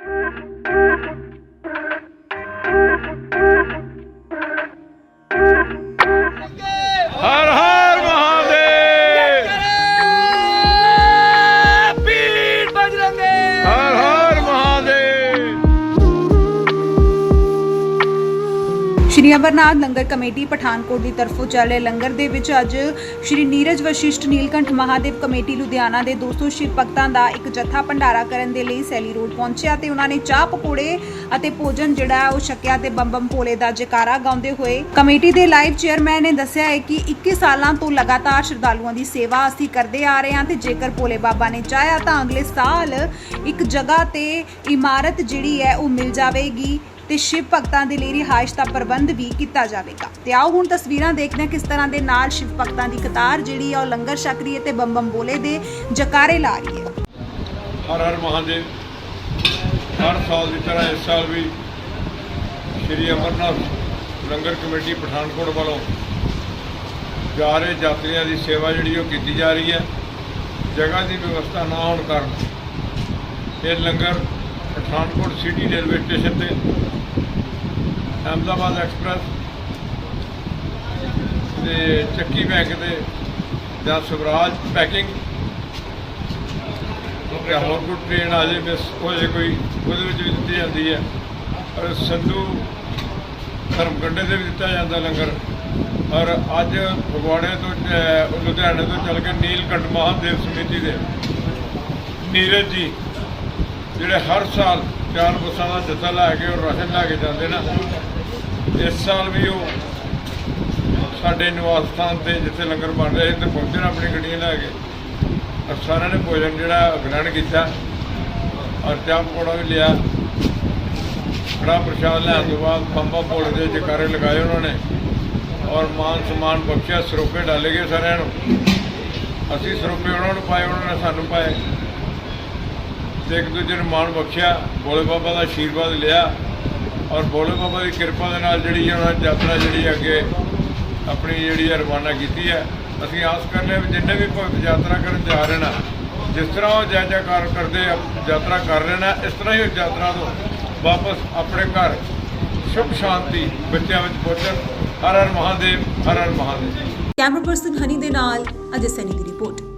ਹਰ ਸ਼੍ਰੀ ਅਮਰਨਾਥ ਲੰਗਰ committee Pathankot ਦੀ ਤਰਫੋਂ ਚੱਲ ਰਹੇ ਲੰਗਰ ਦੇ ਵਿੱਚ ਅੱਜ ਸ਼੍ਰੀ ਨੀਰਜ ਵਸ਼ਿਸ਼ਟ ਨੀਲਕੰਠ ਮਹਾਦੇਵ ਕਮੇਟੀ ਲੁਧਿਆਣਾ ਦੇ 200 ਸ਼ਿਵ ਭਗਤਾਂ ਦਾ ਇੱਕ ਜੱਥਾ ਭੰਡਾਰਾ ਕਰਨ ਦੇ ਲਈ ਸੈਲੀ ਰੋਡ ਪਹੁੰਚਿਆ ਤੇ ਉਹਨਾਂ ਨੇ ਚਾਹ ਪਕੌੜੇ ਅਤੇ ਭੋਜਨ ਜਿਹੜਾ ਹੈ ਉਹ ਛਕਿਆ ਤੇ ਬੰਬਮ ਭੋਲੇ ਦਾ ਜੈਕਾਰਾ ਗਾਉਂਦੇ ਹੋਏ ਕਮੇਟੀ ਦੇ ਲਾਈਵ ਚੇਅਰਮੈਨ ਨੇ ਦੱਸਿਆ ਹੈ ਕਿ 21 ਸਾਲਾਂ ਤੋਂ ਲਗਾਤਾਰ ਸ਼ਰਧਾਲੂਆਂ ਦੀ ਸੇਵਾ ਅਸੀਂ ਕਰਦੇ ਆ ਰਹੇ ਹਾਂ ਤੇ ਜੇਕਰ ਭੋਲੇ ਬਾਬਾ ਨੇ ਚਾਹਿਆ ਤਾਂ ਅਗਲੇ ਸਾਲ ਇੱਕ ਜਗ੍ਹਾ ਤੇ ਇਮਾਰਤ ਜਿਹੜੀ ਹੈ ਉਹ ਮਿਲ ਜਾਵੇਗੀ। ਤੇ ਸ਼ਿਵ ਭਗਤਾਂ ਦੇ ਲਈ ਰਿਹਾਇਸ਼ ਦਾ ਪ੍ਰਬੰਧ ਵੀ ਕੀਤਾ ਜਾਵੇਗਾ। ਤੇ ਆਓ ਹੁਣ ਤਸਵੀਰਾਂ ਦੇਖਦੇ ਹਾਂ ਕਿਸ ਤਰ੍ਹਾਂ ਦੇ ਨਾਲ ਸ਼ਿਵ ਭਗਤਾਂ ਦੀ ਕਤਾਰ ਜਿਹੜੀ ਆ ਉਹ ਲੰਗਰ ਛਕ ਰਹੀ ਹੈ ਤੇ ਬੰਬਮ ਬੋਲੇ ਦੇ ਜਕਾਰੇ ਲਾ ਰਹੀ ਹੈ। ਹਰ ਹਰ ਮਹਾਦੇਵ, ਹਰ ਸਾਲ ਦੀ ਤਰ੍ਹਾਂ ਇਸ ਸਾਲ ਵੀ ਸ਼੍ਰੀ ਅਮਰਨਾਥ ਲੰਗਰ ਕਮੇਟੀ ਪਠਾਨਕੋਟ ਵੱਲੋਂ ਜਾ ਰਹੇ ਯਾਤਰੀਆਂ ਦੀ ਸੇਵਾ ਜਿਹੜੀ ਉਹ ਕੀਤੀ ਜਾ ਰਹੀ ਹੈ। ਜਗ੍ਹਾ ਦੀ ਵਿਵਸਥਾ ਨਾ ਹੋਣ ਕਾਰਨ ਇਹ ਲੰਗਰ ਪਠਾਨਕੋਟ ਸਿਟੀ ਰੇਲਵੇ ਸਟੇਸ਼ਨ ਤੇ ਅਹਿਮਦਾਬਾਦ ਐਕਸਪ੍ਰੈਸ ਤੇ ਚੱਕੀ ਬੈਂਕ ਦੇ ਜਾਂ ਸਵਰਾਜ ਪੈਕਿੰਗ। ਤੇ ਹੋਰ ਕੋਈ ਟ੍ਰੇਨ ਆ ਜੇ ਮਿਸ ਹੋ ਜੇ ਕੋਈ, ਉਹਦੇ ਵਿੱਚ ਵੀ ਦਿੱਤੀ ਜਾਂਦੀ ਹੈ। ਔਰ ਸੰਧੂ ਧਰਮਕੰਡੇ ਦੇ ਵੀ ਦਿੱਤਾ ਜਾਂਦਾ ਲੰਗਰ। ਔਰ ਅੱਜ ਫਗਵਾੜੇ ਤੋਂ ਲੁਧਿਆਣੇ ਤੋਂ ਚੱਲ ਕੇ ਨੀਲਕੰਠ ਮਹਾਦੇਵ ਸਮਿਤੀ ਦੇ ਨੀਰਜ ਜੀ, ਜਿਹੜੇ ਹਰ ਸਾਲ ਚਾਰ ਬੱਸਾਂ ਦਾ ਜੱਥਾ ਲੈ ਕੇ ਔਰ ਰਾਸ਼ਨ ਲੈ ਕੇ ਜਾਂਦੇ ਨਾ। ਇਸ ਸਾਲ ਵੀ ਉਹ ਸਾਡੇ ਨਿਵਾਸ ਸਥਾਨ ਤੇ ਜਿੱਥੇ ਲੰਗਰ ਬਣ ਰਿਹਾ ਸੀ ਤੇ ਪਹੁੰਚਣ ਆਪਣੀ ਗੱਡੀਆਂ ਲੈ ਕੇ। ਔਰ ਸਾਰਿਆਂ ਨੇ ਭੋਜਨ ਜਿਹੜਾ ਗ੍ਰਹਿਣ ਕੀਤਾ। ਔਰ ਚਾਹ ਪਕੌੜਾ ਵੀ ਲਿਆ। ਬੜਾ ਪ੍ਰਸ਼ਾਦ ਲੈਣ ਤੋਂ ਬਾਅਦ ਬੰਬਾ ਭੋਲੇ ਦੇ ਜਕਾਰੇ ਲਗਾਏ ਉਹਨਾਂ ਨੇ। ਔਰ ਮਾਨ ਸਮਾਨ ਬਖਸ਼ਿਆ, ਸਰੋਪੇ ਡਾਲੇ ਗਏ ਸਾਰਿਆਂ ਨੂੰ। ਅਸੀਂ ਸਰੋਪੇ ਉਹਨਾਂ ਨੂੰ ਪਾਏ, ਉਹਨਾਂ ਨੇ ਸਾਨੂੰ ਪਾਏ। ਤੇ ਇੱਕ ਦੂਜੇ ਨੂੰ ਮਾਣ ਬਖਸ਼ਿਆ, ਭੋਲੇ ਬਾਬਾ ਦਾ ਆਸ਼ੀਰਵਾਦ ਲਿਆ ਔਰ ਭੋਲੇ ਬਾਬਾ ਦੀ ਕਿਰਪਾ ਦੇ ਨਾਲ ਜਿਹੜੀ ਹੈ ਉਹਨਾਂ ਯਾਤਰਾ ਜਿਹੜੀ ਅੱਗੇ ਆਪਣੀ ਜਿਹੜੀ ਹੈ ਰਵਾਨਾ ਕੀਤੀ ਹੈ। ਅਸੀਂ ਆਸ ਕਰਦੇ ਹਾਂ ਵੀ ਜਿੰਨੇ ਵੀ ਭਗਤ ਯਾਤਰਾ ਕਰਨ ਜਾ ਰਹੇ ਨੇ, ਜਿਸ ਤਰ੍ਹਾਂ ਉਹ ਜੈ ਜੈਕਾਰ ਕਰਦੇ ਯਾਤਰਾ ਕਰ ਰਹੇ ਨੇ, ਇਸ ਤਰ੍ਹਾਂ ਹੀ ਉਹ ਯਾਤਰਾ ਤੋਂ ਵਾਪਸ ਆਪਣੇ ਘਰ ਸੁਖ ਸ਼ਾਂਤੀ ਬੱਚਿਆਂ ਵਿੱਚ ਪਹੁੰਚਣ। ਹਰ ਹਰ ਮਹਾਦੇਵ, ਹਰ ਹਰ ਮਹਾਦੇਵ। ਕੈਮਰਾ ਪਰਸਨ ਹਨੀ ਦੇ ਨਾਲ ਅਜੇ ਸੈਨੀ ਦੀ ਰਿਪੋਰਟ।